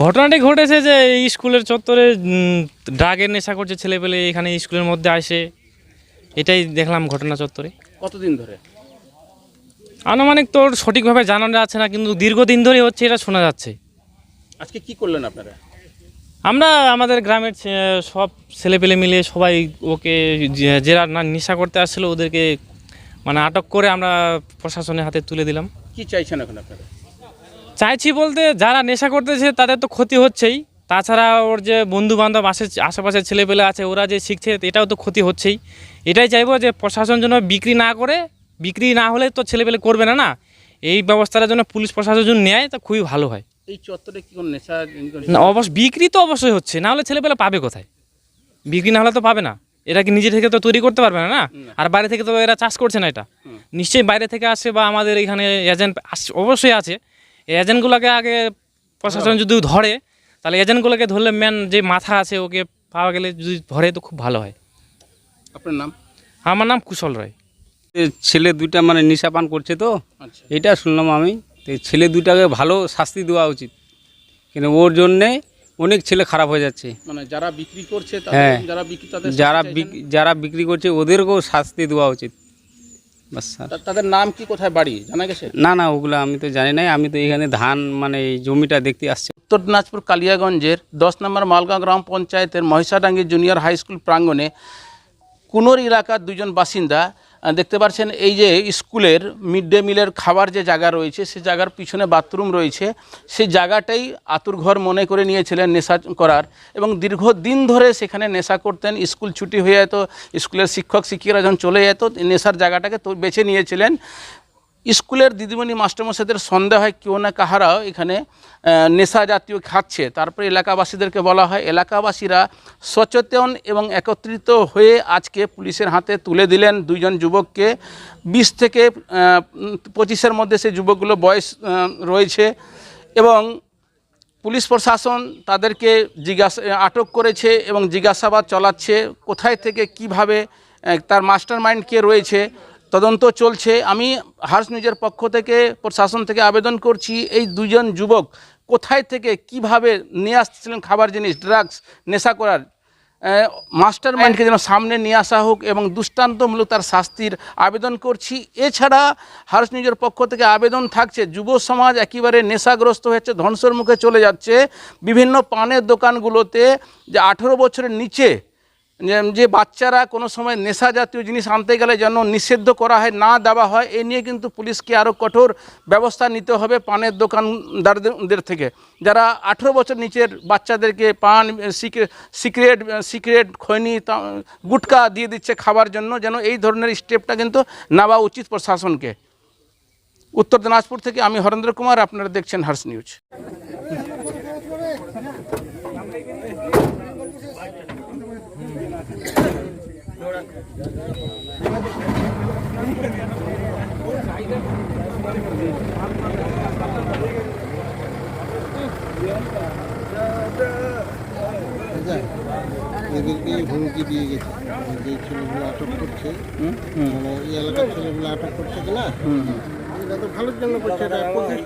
ঘটনাটি ঘটেছে যে এই স্কুলের চত্বরে ড্রাগের নেশা করছে ছেলেপেলে এখানে স্কুলের মধ্যে আসে। এটাই দেখলাম ঘটনা চত্বরে। কতদিন ধরে? আনুমানিক তোর সঠিকভাবে জানানো যাচ্ছে না কিন্তু দীর্ঘদিন ধরে হচ্ছে এটা শোনা যাচ্ছে। আজকে কি করলেন আপনারা? আমরা আমাদের গ্রামের সব ছেলেপেলে মিলে সবাই ওকে যারা না নেশা করতে আসছিল ওদেরকে মানে আটক করে আমরা প্রশাসনের হাতে তুলে দিলাম। কি চাইছেন এখন আপনারা? চাইছি বলতে যারা নেশা করতেছে তাদের তো ক্ষতি হচ্ছেই। তাছাড়া ওর যে বন্ধু বান্ধব আশে আশেপাশের ছেলেপেলে আছে ওরা যে শিখছে এটাও তো ক্ষতি হচ্ছেই। এটাই চাইব যে প্রশাসন যেন বিক্রি না করে বিক্রি না হলে তো ছেলেপেলে করবে না না? এই ব্যবস্থার জন্য পুলিশ প্রশাসন যদি নেয় তা খুবই ভালো হয়। এই চত্বরে কি কোনো নেশা না অবশ্য বিক্রি তো অবশ্যই হচ্ছে না হলে ছেলেপেলে পাবে কোথায়? বিক্রি না হলে তো পাবে না। এরা কি নিজে থেকে তো তৈরি করতে পারবে না না? আর বাইরে থেকে তো এরা চাষ করছে না এটা। নিশ্চয়ই বাইরে থেকে আসে বা আমাদের এখানে এজেন্ট অবশ্যই আছে। এই এজেন্টগুলোকে আগে প্রশাসন যদি ধরে তাহলে এজেন্টগুলোকে ধরলে মেন যে মাথা আছে ওকে পাওয়া গেলে যদি ধরে তো খুব ভালো হয়। আপনার নাম? আমার নাম কুশল রায়। ছেলে দুইটা মানে নেশা পান করছে তো। আচ্ছা। এটা শুনলাম আমি তো ছেলে দুইটাকে ভালো শাস্তি দেওয়া উচিত। কিন্তু ওর জন্যে অনেক ছেলে খারাপ হয়ে যাচ্ছে। মানে যারা বিক্রি করছে হ্যাঁ। যারা বিক্রি যারা বিক্রি করছে ওদেরকেও শাস্তি দেওয়া উচিত। বাস স্যার। তাদের নাম কি কোথায় বাড়ি? জানা গেছে? না না ওগুলো আমি তো জানি নাই। আমি তো এখানে ধান মানে এই জমিটা দেখতে আসছি। উত্তর দিনাজপুর কালিয়াগঞ্জের দশ নম্বর মালগাঁও গ্রাম পঞ্চায়েতের মহিষাডাঙ্গি জুনিয়র হাই স্কুল প্রাঙ্গণে কুনোর এলাকার দুজন বাসিন্দা দেখতে পাচ্ছেন এই যে স্কুলের মিড ডে মিলের খাবার যে জায়গা রয়েছে, সে জায়গার পিছনে বাথরুম রয়েছে। সেই জায়গাটাই আতুরঘর মনে করে নিয়েছিলেন নেশা করার এবং দীর্ঘদিন ধরে সেখানে নেশা করতেন। স্কুল ছুটি হয়ে যেত স্কুলের শিক্ষক শিক্ষিকারা যখন চলে যেত, নেশার জায়গাটাকে তো বেছে নিয়েছিলেন। স্কুলের দিদিমণি মাস্টারমশাইদের সন্দেহ হয় কেউ না কাহারাও এখানে নেশা জাতীয় খাচ্ছে। তারপরে এলাকাবাসীদেরকে বলা হয়, এলাকাবাসীরা সচেতন এবং একত্রিত হয়ে আজকে পুলিশের হাতে তুলে দিলেন দুইজন যুবককে। বিশ থেকে পঁচিশের মধ্যে সেই যুবকগুলো বয়স রয়েছে এবং পুলিশ প্রশাসন তাদেরকে জিজ্ঞাসা আটক করেছে এবং জিজ্ঞাসাবাদ চালাচ্ছে, কোথায় থেকে, কীভাবে তার মাস্টার মাইন্ড কে রয়েছে তদন্ত চলছে। আমি হার্স নিউজের পক্ষ থেকে প্রশাসন থেকে আবেদন করছি, এই দুজন যুবক কোথায় থেকে কীভাবে নিয়ে আসছিলেন খাবার জিনিস ড্রাগস নেশা করার মাস্টার মাইন্ডকে যেন সামনে নিয়ে আসা হোক এবং দৃষ্টান্তমূলক তার শাস্তির আবেদন করছি। এছাড়া হার্স নিউজের পক্ষ থেকে আবেদন থাকছে, যুব সমাজ একেবারে নেশাগ্রস্ত হচ্ছে ধ্বংসের মুখে চলে যাচ্ছে। বিভিন্ন পানের দোকানগুলোতে যে আঠেরো বছরের নিচে যে- বাচ্চারা কোনো সময় নেশা জাতীয় জিনিস আনতে গেলে যেন নিষিদ্ধ করা হয়, না দেওয়া হয়, এ নিয়ে কিন্তু পুলিশকে আরও কঠোর ব্যবস্থা নিতে হবে পানের দোকানদারদের থেকে। যারা আঠেরো বছর নিচের বাচ্চাদেরকে পান সিক্রেট সিগারেট খৈনি গুটকা দিয়ে দিচ্ছে খাবার জন্য, যেন এই ধরনের স্টেপটা কিন্তু নেওয়া উচিত প্রশাসনকে। উত্তর দিনাজপুর থেকে আমি হরেন্দ্র কুমার, আপনারা দেখছেন হার্স নিউজ। এদেরকে হুমকি দিয়ে গেছে। যে ছেলেগুলো আটক করছে মানে এই এলাকার ছেলেগুলো আটক করছে কিনা এটা তো ভালোর জন্য করছে এটা প্রতিষ্ঠান